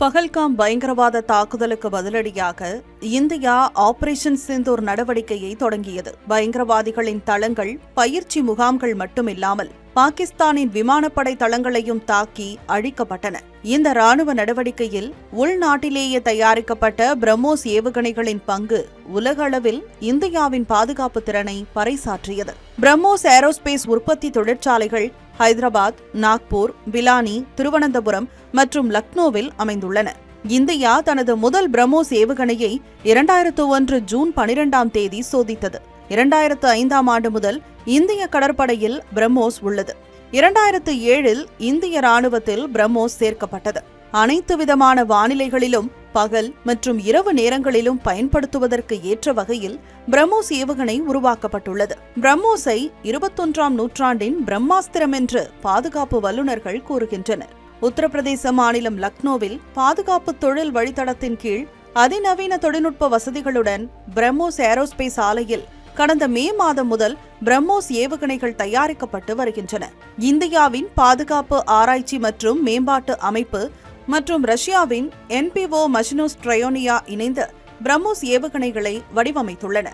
பகல்காம் பயங்கரவாத தாக்குதலுக்கு பதிலடியாக இந்தியா ஆபரேஷன் சிந்தூர் நடவடிக்கையை தொடங்கியது. பயங்கரவாதிகளின் தளங்கள் பயிற்சி முகாம்கள் மட்டுமில்லாமல் பாகிஸ்தானின் விமானப்படை தளங்களையும் தாக்கி அழிக்கப்பட்டன. இந்த ராணுவ நடவடிக்கையில் உள்நாட்டிலேயே தயாரிக்கப்பட்ட பிரம்மோஸ் ஏவுகணைகளின் பங்கு உலக அளவில் இந்தியாவின் பாதுகாப்பு திறனை பறைசாற்றியது. பிரம்மோஸ் ஏரோஸ்பேஸ் உற்பத்தி தொழிற்சாலைகள் ஹைதராபாத் நாக்பூர் பிலானி திருவனந்தபுரம் மற்றும் லக்னோவில் அமைந்துள்ளன. இந்தியா தனது முதல் பிரம்மோஸ் ஏவுகணையை இரண்டாயிரத்து ஒன்று ஜூன் பனிரெண்டாம் தேதி சோதித்தது. இரண்டாயிரத்து ஐந்தாம் ஆண்டு முதல் இந்திய கடற்படையில் பிரம்மோஸ் உள்ளது. இரண்டாயிரத்து ஏழில் இந்திய ராணுவத்தில் பிரம்மோஸ் சேர்க்கப்பட்டது. அனைத்து விதமான வானிலைகளிலும் பகல் மற்றும் இரவு நேரங்களிலும் பயன்படுத்துவதற்கு ஏற்ற வகையில் பிரம்மோஸ் ஏவுகணை உருவாக்கப்பட்டுள்ளது. பிரம்மோஸை இருபத்தொன்றாம் நூற்றாண்டின் பிரம்மாஸ்திரம் என்று பாதுகாப்பு வல்லுநர்கள் கூறுகின்றனர். உத்தரப்பிரதேச மாநிலம் லக்னோவில் பாதுகாப்பு தொழில் வழித்தடத்தின் கீழ் அதிநவீன தொழில்நுட்ப வசதிகளுடன் பிரம்மோஸ் ஏரோஸ்பேஸ் ஆலையில் கடந்த மே மாதம் முதல் பிரம்மோஸ் ஏவுகணைகள் தயாரிக்கப்பட்டு வருகின்றன. இந்தியாவின் பாதுகாப்பு ஆராய்ச்சி மற்றும் மேம்பாட்டு அமைப்பு மற்றும் ரஷ்யாவின் என்பிஓ மஷினோஸ் ட்ரையோனியா இணைந்து பிரம்மோஸ் ஏவுகணைகளை வடிவமைத்துள்ளன.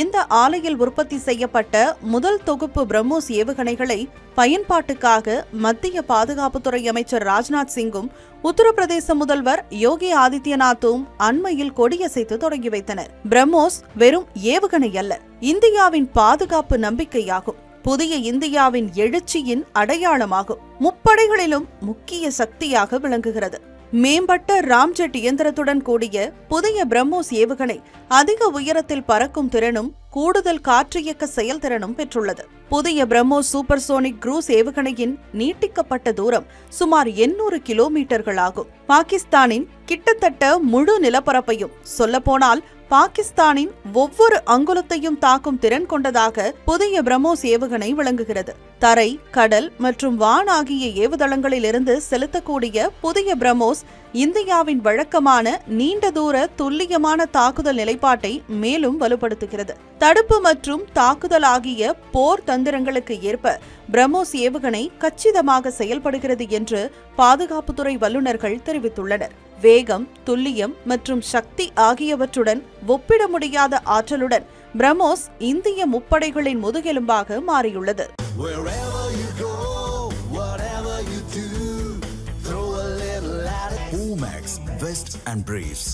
இந்த ஆலையில் உற்பத்தி செய்யப்பட்ட முதல் தொகுப்பு பிரம்மோஸ் ஏவுகணைகளை பயன்பாட்டுக்காக மத்திய பாதுகாப்புத்துறை அமைச்சர் ராஜ்நாத் சிங்கும் உத்தரப்பிரதேச முதல்வர் யோகி ஆதித்யநாத்தும் அண்மையில் கொடியசைத்து தொடங்கி வைத்தனர். பிரம்மோஸ் வெறும் ஏவுகணை அல்ல இந்தியாவின் பாதுகாப்பு நம்பிக்கையாகும். புதிய இந்தியாவின் எழுச்சியின் அடையாளமாகும். முப்படைகளிலும் முக்கிய சக்தியாக விளங்குகிறது. மேம்பட்ட ராம்ஜெட் இயந்திரத்துடன் கூடிய புதிய பிரம்மோஸ் ஏவுகணை அதிக உயரத்தில் பறக்கும் திறனும் கூடுதல் காற்றியக்க செயல்திறனும் பெற்றுள்ளது. புதிய பிரம்மோஸ் சூப்பர்சோனிக் குரூஸ் ஏவுகணையின் நீட்டிக்கப்பட்ட தூரம் சுமார் எண்ணூறு கிலோமீட்டர்கள் ஆகும். பாகிஸ்தானின் கிட்டத்தட்ட முழு நிலப்பரப்பையும் சொல்லப்போனால் பாகிஸ்தானின் ஒவ்வொரு அங்குலத்தையும் தாக்கும் திறன் கொண்டதாக புதிய பிரம்மோஸ் ஏவுகணை விளங்குகிறது. தரை கடல் மற்றும் வான் ஆகிய ஏவுதளங்களிலிருந்து செலுத்தக்கூடிய புதிய பிரம்மோஸ் இந்தியாவின் வழக்கமான நீண்ட தூர துல்லியமான தாக்குதல் நிலைப்பாட்டை மேலும் வலுப்படுத்துகிறது. தடுப்பு மற்றும் தாக்குதல் ஆகிய போர் தந்திரங்களுக்கு ஏற்ப பிரம்மோஸ் ஏவுகணை கச்சிதமாக செயல்படுகிறது என்று பாதுகாப்புத்துறை வல்லுநர்கள் தெரிவித்துள்ளனர். வேகம் துல்லியம் மற்றும் சக்தி ஆகியவற்றுடன் ஒப்பிட முடியாத ஆற்றலுடன் பிரம்மோஸ் இந்திய முப்படைகளின் முதுகெலும்பாக மாறியுள்ளது Vest and Briefs.